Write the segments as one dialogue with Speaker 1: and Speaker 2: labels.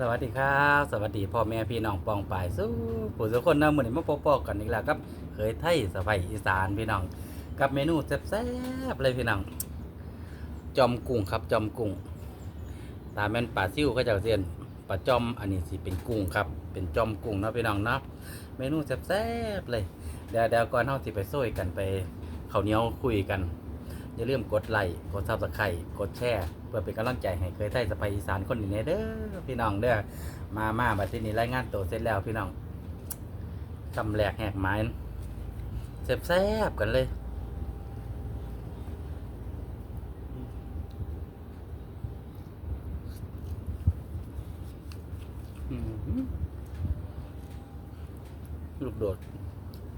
Speaker 1: สวัสดีครับ สวัสดีพ่อแม่พี่น้องปองปายสู้ผู้ทุกคนนะมือนี้มาพบๆกันอีกแล้วครับเคยไทยสบายอีสานพี่น้อง กับเมนูแซ่บๆเลยพี่น้อง จอมกุ้งครับจอมกุ้งตาแมนปลาซิ่วเขาเจ้าเซียนปลาจอมอันนี้สิเป็นกุ้งครับ เป็นจอมกุ้งนะพี่น้องนะเมนูแซ่บๆเลยเดี๋ยวเดี๋ยวก่อนเฮาสิไปซ้ยกันไปข้าวเหนียวคุยกัน อย่าลืมกดไลค์กดซับสไครต์กดแชร์เพื่อเป็นกำลังใจให้เคยไทยสไปอีสานคนนี้เด้อพี่น้องเด้อมามาบัดทีนี้รายงานตัวเสร็จแล้วพี่น้องคำแรกแหกไม้แซบกันเลยอื้อหือลูกโดด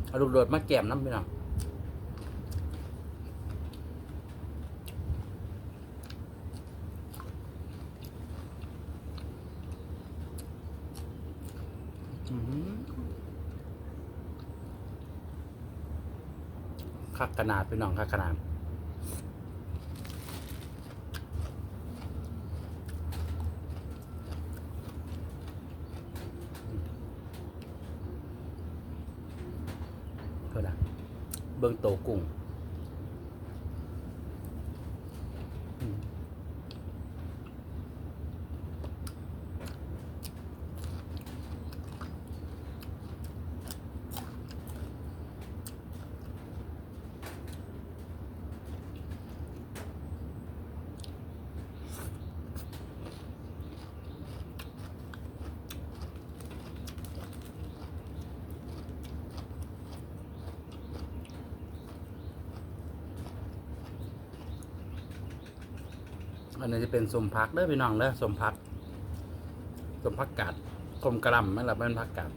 Speaker 1: เอาลูกโดดมาแก้มน้ำพี่น้อง อื้อหือ คักขนาดพี่น้องคักขนาดเท่านั้นเบิ่งโตกุ้งอืม อันนี้จะเป็นสมพักเด้อพี่น้องเด้อสมพักสมพักกาดกลมกระลำไม่หลับเป็นพักกาด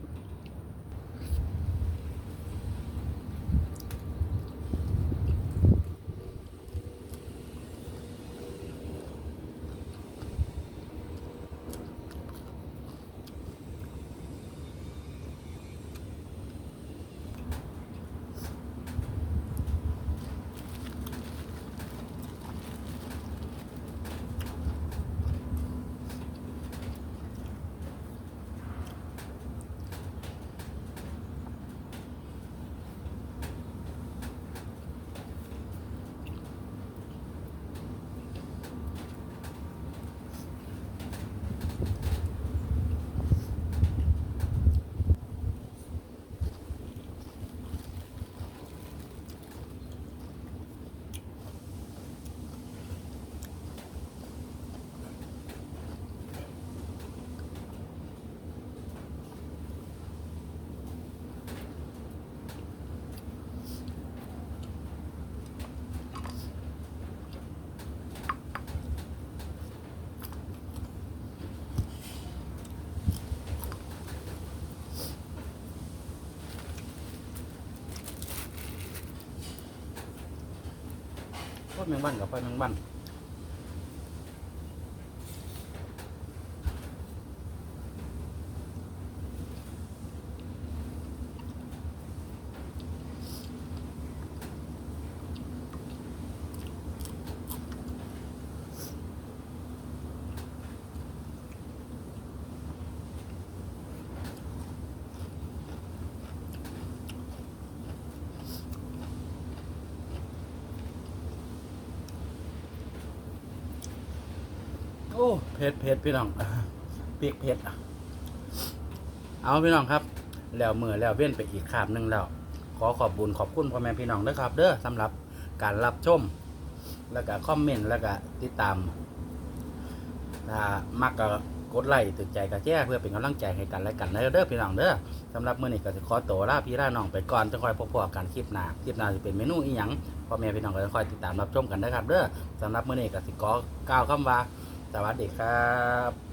Speaker 1: พวกแมงวันกับไฟแมงวัน อ้เผ็ดเผ็ดพี่น้องเปียกเผ็ดเอาพี่น้องครับ แล้วมือแล้วเว้นไปอีกคาบหนึ่งแล้ว ขอขอบบุญขอบคุณพ่อแม่พี่น้องด้วยครับเด้อสำหรับการรับชม แล้วก็คอมเมนต์แล้วก็ติดตามถ้ามักก็กดไลค์ตึกใจกับแจ้เพื่อเป็นกำลังใจให้กันและกันเด้อเด้อพี่น้องเด้อสำหรับเมื้อนี้ก็สิขอตัวลาพี่ลาน้องไปก่อนจะคอยพบๆกันคลิปหน้าคลิปหน้าจะเป็นเมนูอีหยังพ่อแม่พี่น้องก็จะคอยติดตามรับชมกันนะครับเด้อสำหรับเมื้อนี้ก็สิขอกล่าวคำว่า สวัสดีครับ